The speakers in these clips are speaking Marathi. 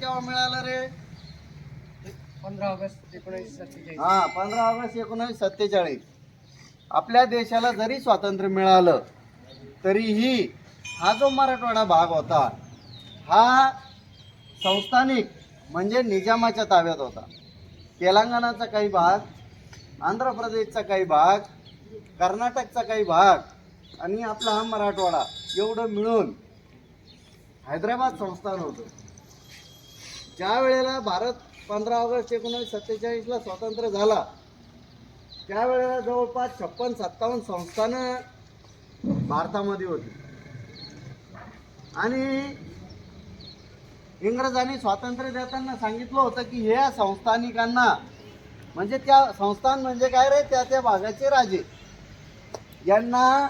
केव्हा मिळालं रे? पंधरा ऑगस्ट एकोणीसशे सत्तेचाळीस. हा पंधरा ऑगस्ट एकोणीसशे सत्तेचाळीस. आपल्या देशाला जरी स्वातंत्र्य मिळालं तरीही हा जो मराठवाडा भाग होता हा संस्थानिक म्हणजे निजामाच्या ताब्यात होता. तेलंगणाचा काही भाग आंध्र प्रदेशचा काही भाग कर्नाटकचा काही भाग आणि आपला हा मराठवाडा एवढं मिळून हैदराबाद संस्थान होतं. ज्या वेळेला भारत पंधरा ऑगस्ट एकोणीसशे सत्तेचाळीसला स्वतंत्र झाला त्यावेळेला जवळपास छप्पन सत्तावन्न संस्थानं भारतामध्ये होती. आणि इंग्रजांनी स्वातंत्र्य देताना सांगितलं होतं की ह्या संस्थानिकांना म्हणजे त्या संस्थान म्हणजे काय रे? त्या त्या भागाचे राजे. यांना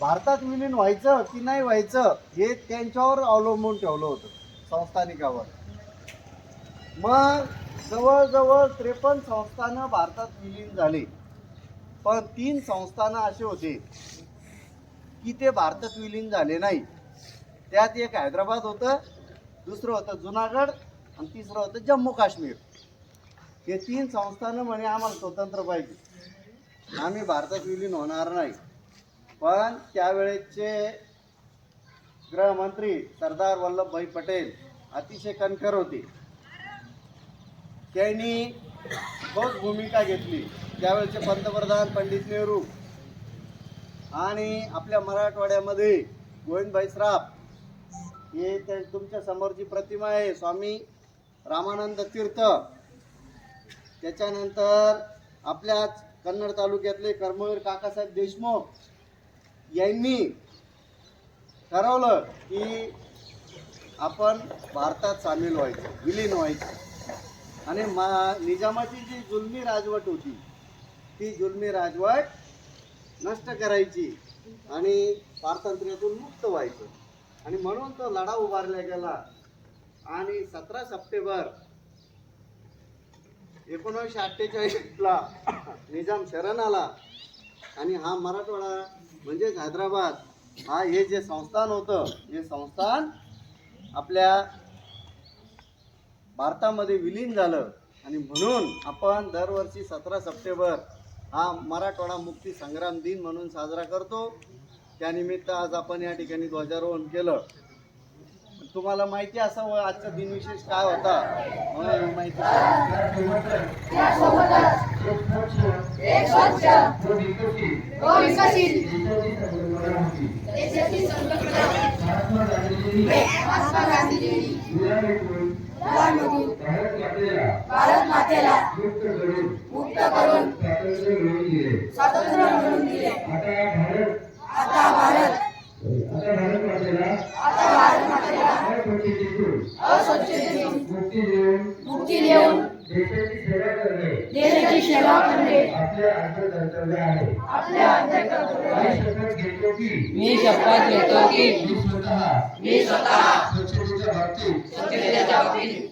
भारतात विलीन व्हायचं की नाही व्हायचं हे त्यांच्यावर अवलंबून ठेवलं होतं संस्थानिकावर. मग जवळजवळ त्रेपन्न संस्थानं भारतात विलीन झाली. पण तीन संस्थानं असे होते की ते भारतात विलीन झाले नाही. त्यात एक हैदराबाद होतं दुसरं होतं जुनागड आणि तिसरं होतं जम्मू काश्मीर. हे तीन संस्थानं म्हणे आम्हाला स्वतंत्र पाहिजे. आम्ही भारतात विलीन होणार नाही. पण त्यावेळेचे गृहमंत्री सरदार वल्लभभाई पटेल अतिशय कणखर होते. त्यांनी ठोस भूमिका घेतली. त्यावेळेचे पंतप्रधान पंडित नेहरू आणि आपल्या मराठवाड्यामध्ये गोविंदभाई श्राफ हे ते तुमच्या समोरची प्रतिमा आहे स्वामी रामानंद तीर्थ. त्याच्यानंतर आपल्याच कन्नड तालुक्यातले कर्मवीर काकासाहेब देशमुख यांनी ठरवलं की आपण भारतात सामील व्हायचं विलीन व्हायचं. आणि मा निजामाची जी जुलमी राजवट होती ती जुलमी राजवट नष्ट करायची आणि स्वातंत्र्यातून मुक्त व्हायचं. आणि म्हणून तो लढा उभारला गेला. आणि सतरा सप्टेंबर एकोणीसशे अठ्ठेचाळीसला निजाम शरण आला. आणि हा मराठवाडा म्हणजेच हैदराबाद हा हे जे संस्थान होतं हे संस्थान आपल्या भारतामध्ये विलीन झालं. आणि म्हणून आपण दरवर्षी सतरा सप्टेंबर हा मराठवाडा मुक्ती संग्राम दिन म्हणून साजरा करतो. त्यानिमित्त आज आपण या ठिकाणी ध्वजारोहण केलं. तुम्हाला माहिती असावं आजचा दिनविशेष काय होता? म्हणून माहिती स्वातंत्र्य अस्वच्छतेतून मुक्ती देऊन देशाची सेवा करणे. आपल्या अंतर्गत मी शपथ घेतो की मी स्वतः स्वच्छतेच्या बाबतीत स्वच्छतेच्या बाबतीत